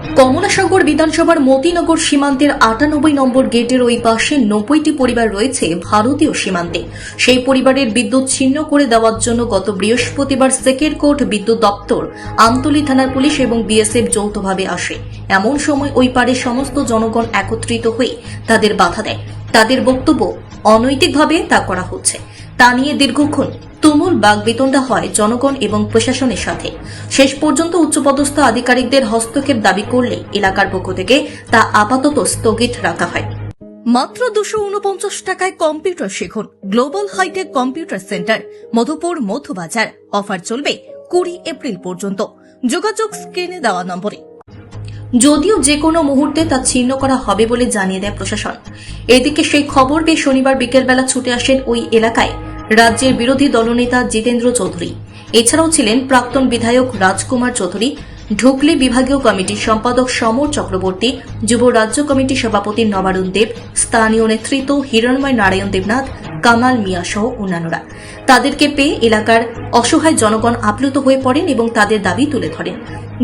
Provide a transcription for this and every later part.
কমলাসাগর বিধানসভার মতিনগর সীমান্তের আটানব্বই নম্বর গেটের ওই পাশে নব্বইটি পরিবার রয়েছে ভারতীয় সীমান্তে। সেই পরিবারের বিদ্যুৎ ছিন্ন করে দেওয়ার জন্য গত বৃহস্পতিবার সেকেরকোট বিদ্যুৎ দপ্তর আমতলী থানার পুলিশ এবং বিএসএফ যৌথভাবে আসে। এমন সময় ওই পারে সমস্ত জনগণ একত্রিত হয়ে তাদের বাধা দেয়। তাদের বক্তব্য অনৈতিকভাবে তা করা হচ্ছে। তা নিয়ে দীর্ঘক্ষণ তুমুল বাগবিতণ্ডা হয় জনগণ এবং প্রশাসনের সাথে। শেষ পর্যন্ত উচ্চপদস্থ আধিকারিকদের হস্তক্ষেপ দাবি করলে এলাকার পক্ষ থেকে তা আপাতত স্থগিত রাখা হয়। মাত্র দুশো উনপঞ্চাশ টাকায় কম্পিউটার শিখুন। Global hitech computer center, Madhupur Madhubazar. Offer চলবে কুড়ি এপ্রিল পর্যন্ত। যোগাযোগ স্ক্রিনে দেওয়া নম্বরে। যদিও যে কোনো মুহূর্তে তা ছিন্ন করা হবে বলে জানিয়ে দেয় প্রশাসন। এদিকে সেই খবর পেয়ে শনিবার বিকেলবেলা ছুটে আসেন ওই এলাকায় রাজ্যের বিরোধী দলনেতা জিতেন্দ্র চৌধুরী। এছাড়াও ছিলেন প্রাক্তন বিধায়ক রাজকুমার চৌধুরী, ঢুকলি বিভাগীয় কমিটির সম্পাদক সমর চক্রবর্তী, যুব রাজ্য কমিটির সভাপতি নবারুণ দেব, স্থানীয় নেতৃত্ব হিরণময় নারায়ণ দেবনাথ, কামাল মিয়া সহ অন্যান্যরা। তাদেরকে পেয়ে এলাকার অসহায় জনগণ আপ্লুত হয়ে পড়েন এবং তাদের দাবি তুলে ধরেন।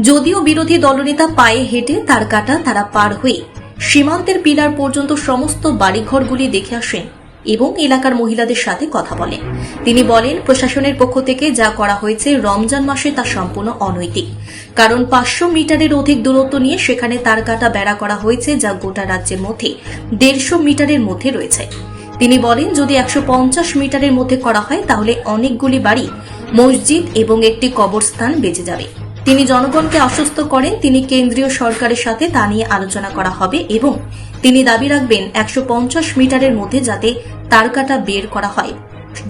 যদিও বিরোধী দলনেতা পায়ে হেঁটে তার কাটা তারা পার হয়ে সীমান্তের পিলার পর্যন্ত সমস্ত বাড়িঘরগুলি দেখে আসেন এবং এলাকার মহিলাদের সাথে কথা বলেন। তিনি বলেন, প্রশাসনের পক্ষ থেকে যা করা হয়েছে রমজান মাসে তা সম্পূর্ণ অনৈতিক। কারণ পাঁচশো মিটারের অধিক দূরত্ব নিয়ে সেখানে তার কাটা বেড়া করা হয়েছে যা গোটা রাজ্যের মধ্যে, দেড়শো মিটারের মধ্যে রয়েছে। তিনি বলেন, যদি একশো পঞ্চাশ মিটারের মধ্যে করা হয়, তাহলে অনেকগুলি বাড়ি, মসজিদ এবং একটি কবরস্থান বেঁচে যাবে। তিনি জনগণকে আশ্বস্ত করেন, তিনি কেন্দ্রীয় সরকারের সাথে তা নিয়ে আলোচনা করা হবে এবং তিনি দাবি রাখবেন একশো পঞ্চাশ মিটারের মধ্যে যাতে তারকাটা বের করা হয়,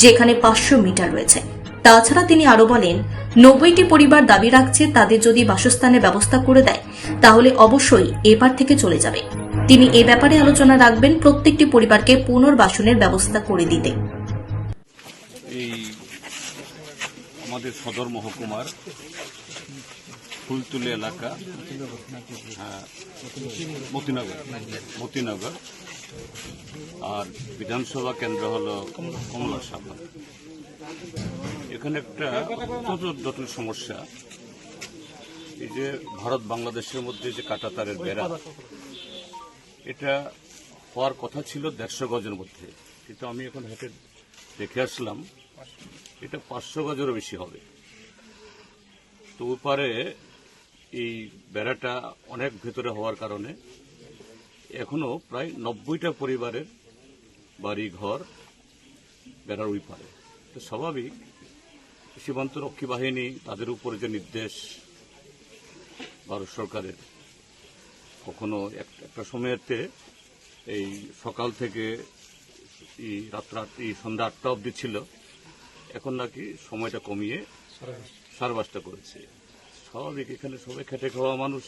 যেখানে পাঁচশো মিটার রয়েছে। তাছাড়া তিনি আরও বলেন, নব্বইটি পরিবার দাবি রাখছে তাদের যদি বাসস্থানের ব্যবস্থা করে দেয়, তাহলে অবশ্যই এবার থেকে চলে যাবে। তিনি এ ব্যাপারে আলোচনা রাখবেন প্রত্যেকটি পরিবারকে পুনর্বাসনের ব্যবস্থা করে দিতে। আমাদের সদর মহকুমার ফুলতুলি এলাকা হ্যাঁ, মতিনগর মতিনগর। আর বিধানসভা কেন্দ্র হল কমলা সাভা এখানে একটা অত্যন্ত জটিল সমস্যা। এই যে ভারত বাংলাদেশের মধ্যে যে কাটাতারের বেড়া এটা হওয়ার কথা ছিল দেড়শো গজের মধ্যে। কিন্তু আমি এখন হেঁটে দেখে আসলাম এটা পাঁচশো গজেরও বেশি হবে। তো ওপারে এই বেড়াটা অনেক ভেতরে হওয়ার কারণে এখনও প্রায় নব্বইটা পরিবারের বাড়ি, ঘর বেড়ার ওই পারে। তো স্বাভাবিক, সীমান্ত রক্ষী বাহিনী তাদের উপরে যে নির্দেশ ভারত সরকারের, কখনো এক- একটা সময়েতে এই সকাল থেকে এই রাত্র, এই সন্ধ্যা আটটা অবধি ছিল, এখন নাকি সময়টা কমিয়ে পাঁচটা করেছে। স্বাভাবিক, এখানে সবাই খেটে খাওয়া মানুষ।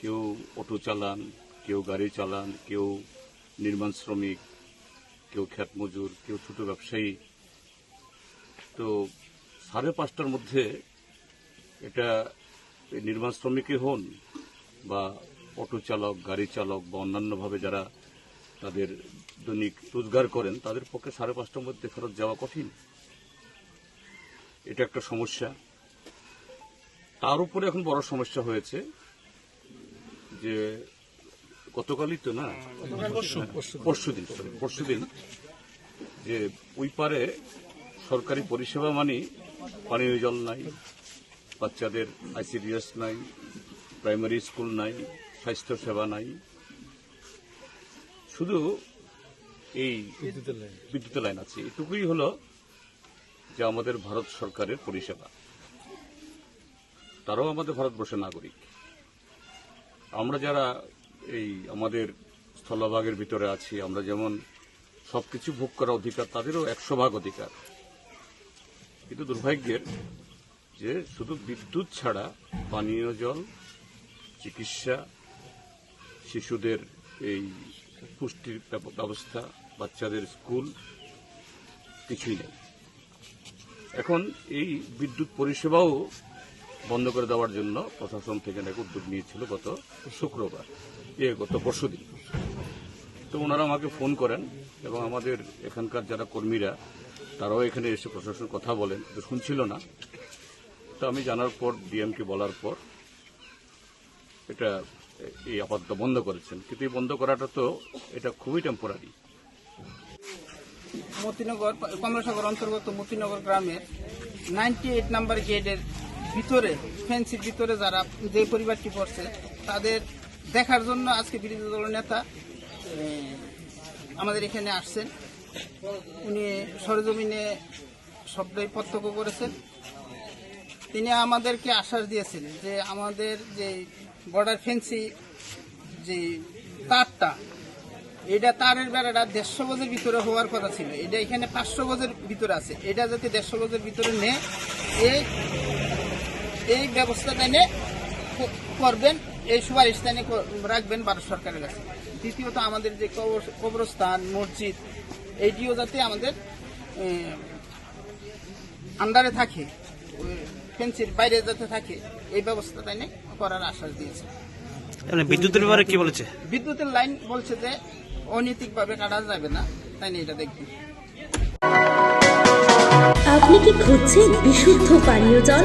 কেউ অটো চালান, কেউ গাড়ি চালান, কেউ নির্মাণ শ্রমিক, কেউ খ্যাত মজুর, কেউ ছোট ব্যবসায়ী। তো সাড়ে পাঁচটার মধ্যে এটা নির্মাণ শ্রমিকই হন বা অটো চালক, গাড়ি চালক বা অন্যান্যভাবে যারা তাদের দৈনিক রোজগার করেন, তাদের পক্ষে সাড়ে পাঁচটার মধ্যে ফেরত যাওয়া কঠিন। এটা একটা সমস্যা। তার উপরে এখন বড় সমস্যা হয়েছে যে গতকালই তো না পরশু দিন পরশু দিন যে ওই পারে সরকারি পরিষেবা মানে পানীয় জল নাই বাচ্চাদের আইসিডিএস নাই প্রাইমারি স্কুল নাই স্বাস্থ্য সেবা নাই। শুধু এই বিদ্যুতের লাইন আছে। এটুকুই হলো যে আমাদের ভারত সরকারের পরিষেবা। তারাও আমাদের ভারতবর্ষের নাগরিক। আমরা যারা এই আমাদের স্থলভাগের ভিতরে আছি, আমরা যেমন সবকিছু ভোগ করার অধিকার, তাদেরও একশো ভাগ অধিকার। কিন্তু দুর্ভাগ্যের যে শুধু বিদ্যুৎ ছাড়া পানীয় জল, চিকিৎসা, শিশুদের এই পুষ্টির ব্যবস্থা, বাচ্চাদের স্কুল, কিছুই নেই। এখন এই বিদ্যুৎ পরিষেবাও বন্ধ করে দেওয়ার জন্য প্রশাসন থেকে নাকি উদ্যোগ নিয়েছিল গত শুক্রবার, এ গত পরশুদিন তো ওনারা আমাকে ফোন করেন এবং আমাদের এখানকার যারা কর্মীরা, তারাও এখানে এসে প্রশাসন কথা বলেন। তো শুনছিল না। তো আমি জানার পর, ডিএমকে বলার পর, এটা এই আপাতত বন্ধ করেছেন। কিন্তু এই বন্ধ করাটা তো এটা খুবই টেম্পোরারি মতিনগর, কমলাসাগর অন্তর্গত মতিনগর গ্রামের নাইনটি এইট নাম্বার গেটের ভিতরে ফেন্সির ভিতরে যারা যে পরিবারটি পড়ছে, তাদের দেখার জন্য আজকে বিরোধী দলের নেতা আমাদের এখানে আসছেন। উনি সরজমিনে সবটাই প্রত্যক্ষ করেছেন। তিনি আমাদেরকে আশ্বাস দিয়েছেন যে আমাদের যে বর্ডার ফেন্সি যে তারটা, এটা তারের বেড়াটা দেড়শো গজের ভিতরে হওয়ার কথা ছিল। এটা এখানে পাঁচশো গজের ভিতরে আছে। এটা যাতে দেড়শো গজের ভিতরে নে এই এই ব্যবস্থা এনে করবেন এই সুপারিশ এনে রাখবেন ভারত সরকারের কাছে। দ্বিতীয়ত আমাদের যে কবর- কবরস্থান মসজিদ এইটিও যাতে আমাদের আন্ডারে থাকে ফেন্সির বাইরে যাতে থাকে এই ব্যবস্থা এনে করার আশ্বাস দিয়েছে। মানে বিদ্যুতের ব্যাপারে কি বলেছে? বিদ্যুতের লাইন বলছে যে অনৈতিকভাবে কাটা যাবে না তাই নিয়ে এটা দেখবে আপনি কি খুঁজছেন বিশুদ্ধ পানীয় জল?